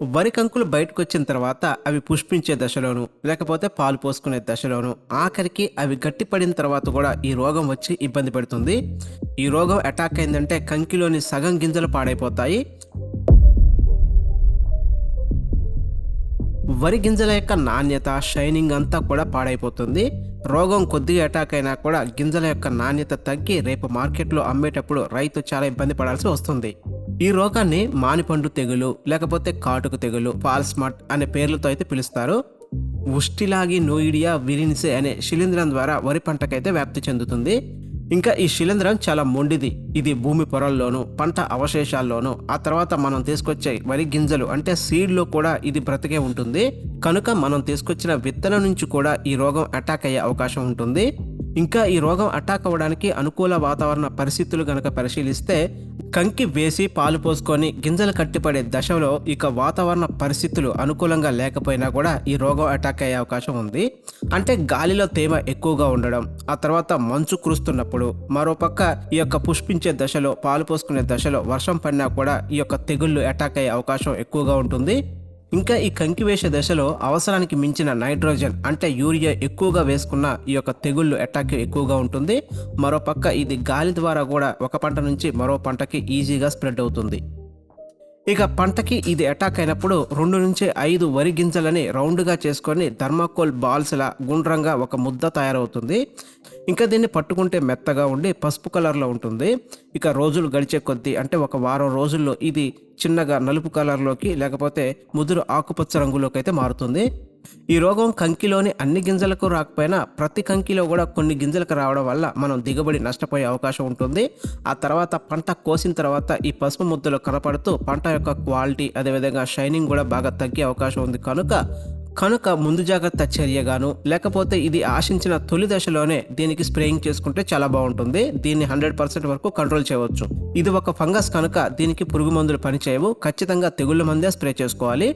వరి కంకులు బయటకు వచ్చిన తర్వాత అవి పుష్పించే దశలోను లేకపోతే పాలు పోసుకునే దశలోను ఆఖరికి అవి గట్టిపడిన తర్వాత కూడా ఈ రోగం వచ్చి ఇబ్బంది పెడుతుంది. ఈ రోగం అటాక్ అయిందంటే కంకిలోని సగం గింజలు పాడైపోతాయి. వరి గింజల యొక్క నాణ్యత షైనింగ్ అంతా కూడా పాడైపోతుంది. రోగం కొద్దిగా అటాక్ అయినా కూడా గింజల యొక్క నాణ్యత తగ్గి రేపు మార్కెట్లో అమ్మేటప్పుడు రైతు చాలా ఇబ్బంది పడాల్సి వస్తుంది. ఈ రోగాన్ని మానిపండు తెగులు లేకపోతే కాటుకు తెగులు పాల్స్మట్ అనే పేర్లతో అయితే పిలుస్తారు. ఉష్టిలాగి నోయిడియా విరిన్సే అనే శిలీంధ్రం ద్వారా వరి పంటకైతే వ్యాప్తి చెందుతుంది. ఇంకా ఈ శిలీంధ్రం చాలా మొండిది. ఇది భూమి పొరల్లోనూ పంట అవశేషాల్లోనూ ఆ తర్వాత మనం తీసుకొచ్చే వరి గింజలు అంటే సీడ్లో కూడా ఇది బ్రతికే ఉంటుంది. కనుక మనం తీసుకొచ్చిన విత్తనం నుంచి కూడా ఈ రోగం అటాక్ అయ్యే అవకాశం ఉంటుంది. ఇంకా ఈ రోగం అటాక్ అవ్వడానికి అనుకూల వాతావరణ పరిస్థితులు గనక పరిశీలిస్తే కంకి వేసి పాలు పోసుకొని గింజలు కట్టిపడే దశలో ఇక వాతావరణ పరిస్థితులు అనుకూలంగా లేకపోయినా కూడా ఈ రోగం అటాక్ అయ్యే అవకాశం ఉంది. అంటే గాలిలో తేమ ఎక్కువగా ఉండడం ఆ తర్వాత మంచు కురుస్తున్నప్పుడు మరోపక్క ఈ యొక్క పుష్పించే దశలో పాలు పోసుకునే దశలో వర్షం పడినా కూడా ఈ యొక్క తెగుళ్ళు అటాక్ అయ్యే అవకాశం ఎక్కువగా ఉంటుంది. ఇంకా ఈ కంకివేశ దశలో అవసరానికి మించిన నైట్రోజన్ అంటే యూరియా ఎక్కువగా వేసుకున్న ఈ యొక్క తెగుళ్ళు అటాక్ ఎక్కువగా ఉంటుంది. మరోపక్క ఇది గాలి ద్వారా కూడా ఒక పంట నుంచి మరో పంటకి ఈజీగా స్ప్రెడ్ అవుతుంది. ఇక పంటకి ఇది అటాక్ అయినప్పుడు రెండు నుంచి ఐదు వరి గింజలని రౌండ్గా చేసుకొని థర్మాకోల్ బాల్స్లా గుండ్రంగా ఒక ముద్ద తయారవుతుంది. ఇంకా దీన్ని పట్టుకుంటే మెత్తగా ఉండి పసుపు కలర్లో ఉంటుంది. ఇక రోజులు గడిచే కొద్దీ అంటే ఒక వారం రోజుల్లో ఇది చిన్నగా నలుపు కలర్లోకి లేకపోతే ముదురు ఆకుపచ్చ రంగులోకి అయితే మారుతుంది. ఈ రోగం కంకిలోని అన్ని గింజలకు రాకపోయినా ప్రతి కంకిలో కూడా కొన్ని గింజలకు రావడం వల్ల మనం దిగుబడి నష్టపోయే అవకాశం ఉంటుంది. ఆ తర్వాత పంట కోసిన తర్వాత ఈ పసుపు ముద్దలు కనపడుతూ పంట యొక్క క్వాలిటీ అదేవిధంగా షైనింగ్ కూడా బాగా తగ్గే అవకాశం ఉంది. కనుక కనుక ముందు జాగ్రత్త చర్యగాను లేకపోతే ఇది ఆశించిన తొలి దశలోనే దీనికి స్ప్రేయింగ్ చేసుకుంటే చాలా బాగుంటుంది. దీన్ని హండ్రెడ్ పర్సెంట్ వరకు కంట్రోల్ చేయవచ్చు. ఇది ఒక ఫంగస్ కనుక దీనికి పురుగు మందులు పనిచేయవు. ఖచ్చితంగా తెగుళ్ళ మందే స్ప్రే చేసుకోవాలి.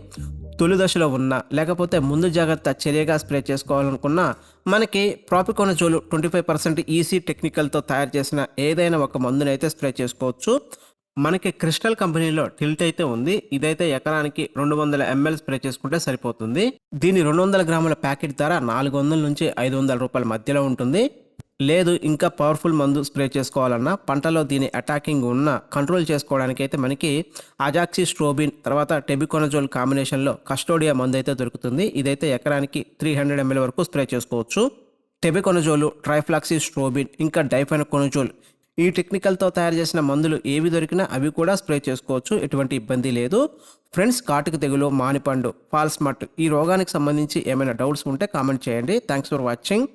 తొలి దశలో ఉన్న లేకపోతే ముందు జాగ్రత్త చర్యగా స్ప్రే చేసుకోవాలనుకున్నా మనకి propiconazole twenty five percent EC టెక్నికల్తో తయారు చేసిన ఏదైనా ఒక మందునైతే స్ప్రే చేసుకోవచ్చు. మనకి క్రిస్టల్ కంపెనీలో టిల్ట్ అయితే ఉంది. ఇదైతే ఎకరానికి రెండు వందల ఎంఎల్ స్ప్రే చేసుకుంటే సరిపోతుంది. దీని రెండు వందల గ్రాముల ప్యాకెట్ ధర నాలుగు వందల నుంచి ఐదు వందల రూపాయల మధ్యలో ఉంటుంది. లేదు ఇంకా పవర్ఫుల్ మందు స్ప్రే చేసుకోవాలన్నా పంటలో దీని అటాకింగ్ ఉన్న కంట్రోల్ చేసుకోవడానికి అయితే మనకి అజాక్సి స్ట్రోబిన్ తర్వాత టెబికోనజోల్ కాంబినేషన్లో కస్టోడియా మందు అయితే దొరుకుతుంది. ఇదైతే ఎకరానికి త్రీ హండ్రెడ్ ఎంఎల్ వరకు స్ప్రే చేసుకోవచ్చు. టెబికొనజోలు ట్రైఫ్లాక్సీ స్ట్రోబిన్ ఇంకా డైఫెనకొనజోల్ ఈ టెక్నికల్తో తయారు చేసిన మందులు ఏవి దొరికినా అవి కూడా స్ప్రే చేసుకోవచ్చు. ఎటువంటి ఇబ్బంది లేదు. ఫ్రెండ్స్ కాటుకు తెగులు మానిపండు ఫాల్స్ మట్ ఈ రోగానికి సంబంధించి ఏమైనా డౌట్స్ ఉంటే కామెంట్ చేయండి. Thanks for watching